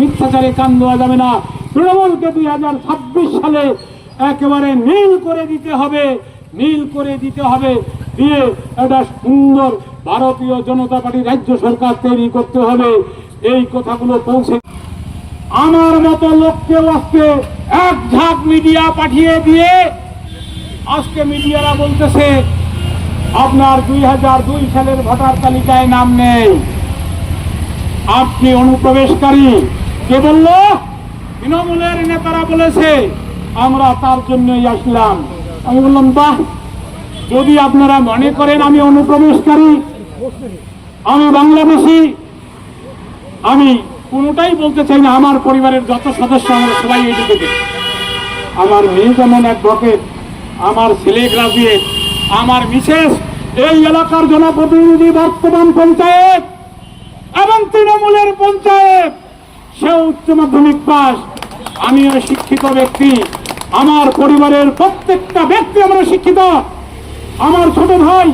মিথ্যাচারে কান দেওয়া যাবে না। তৃণমূলকে দুই হাজার ছাব্বিশ সালে একেবারে নীল করে দিতে হবে, নীল করে দিতে হবে, দিয়ে একটা সুন্দর ভারতীয় জনতা পার্টি রাজ্য সরকার তৈরি করতে হবে। এই কথাগুলো পৌঁছে আমার মতো লোককে আজকে এক ঝাঁক মিডিয়া পাঠিয়ে দিয়ে আজকে মিডিয়ারা বলতেছে, আপনার দুই হাজার দুই সালের ভোটার তালিকায় নাম নেই। আপনি অনুপ্রবেশকারী। কে বলল? তৃণমূলের নেতারা বলেছে, আমরা তার জন্যই আসলাম। আমি বললাম, বাহ! যদি আপনারা মনে করেন আমি অনুপ্রবেশকারী, আমি বাংলাদেশি, আমি কোনোটাই বলতে চাই না, আমার পরিবারের যত সদস্য, আমরা সবাই এই দিকে আমার মেয়ে যেমন অ্যাডভোকেট আমার ছেলে গ্রাজুয়েট আমার মিসেস এই এলাকার জনপ্রতিনিধি বর্তমান পঞ্চায়েত এবং তৃণমূলের পঞ্চায়েত, সে উচ্চ মাধ্যমিক পাস। আমিও শিক্ষিত ব্যক্তি। আমার পরিবারের প্রত্যেকটা ব্যক্তি আমরা শিক্ষিত। আমার ছোট ভাই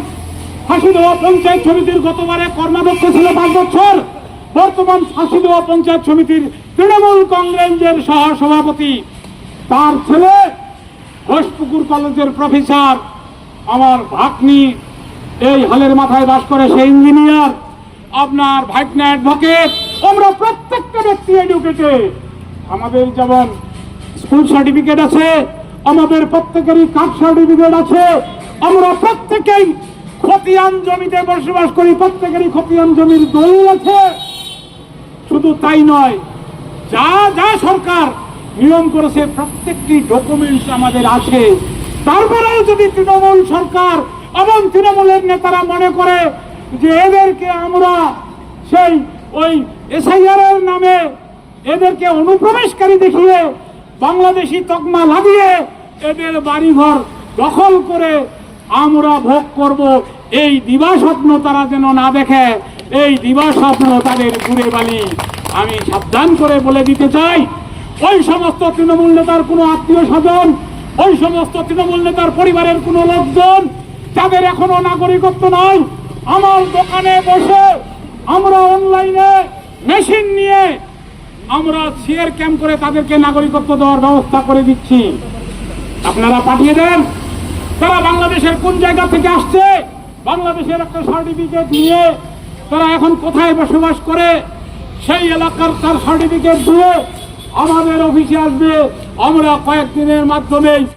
ফাঁসি দেওয়া পঞ্চায়েত সমিতির গতবারে কর্মাধ্যক্ষ ছিল পাঁচ বছর। বর্তমান ফাঁসি দেওয়া পঞ্চায়েত সমিতির তৃণমূল কংগ্রেসের সহ সভাপতি তার ছেলে ঘোষপুকুর কলেজের প্রফেসর। আমার ভাগ্নি এই হলের মাথায় বাস করে সেই ইঞ্জিনিয়ার। আপনার ভাইটনা অ্যাডভোকেট, আমরা প্রত্যেকটা ব্যক্তি এডুকেটেড আমাদের যেমন স্কুল সার্টিফিকেট আছে, আমাদের প্রত্যেকেরই কাস্ট সার্টিফিকেট আছে, আমরা প্রত্যেকেই খতিয়ান জমিতে বসবাস করি, প্রত্যেকেরই খতিয়ান জমির দলিল আছে। শুধু তাই নয়, যা যা সরকার নিয়ম করেছে, প্রত্যেকটি ডকুমেন্টস আমাদের আছে। তারপরেও যদি তৃণমূল সরকার এবং তৃণমূলের নেতারা মনে করে যে এদেরকে আমরা সেই ওই এসআইআর এর নামে এদেরকে অনুপ্রবেশকারী দেখিয়ে বাংলাদেশি তকমা লাগিয়ে এদের বাড়িঘর দখল করে আমরা ভোগ করব। এই দিবাস্বপ্ন তারা যেন না দেখে, এই দিবাস্বপ্ন তাদের ঘুরে বালি। আমি সাবধান করে বলে দিতে চাই, ওই সমস্ত তৃণমূল নেতার কোনো আত্মীয় স্বজন, ওই সমস্ত তৃণমূল নেতার পরিবারের কোনো লোকজন, যাদের এখনও নাগরিকত্ব নাই আমার দোকানে বসে আমরা অনলাইনে মেশিন নিয়ে আমরা সিয়ার ক্যাম্প করে তাদেরকে নাগরিকত্ব দেওয়ার ব্যবস্থা করে দিচ্ছি। আপনারা পাঠিয়ে দেন। তারা বাংলাদেশের কোন জায়গা থেকে আসছে, বাংলাদেশের একটা সার্টিফিকেট নিয়ে তারা এখন কোথায় বসবাস করে, সেই এলাকার তার সার্টিফিকেট দিয়ে আমাদের অফিসে আসবে। আমরা কয়েকদিনের মাধ্যমে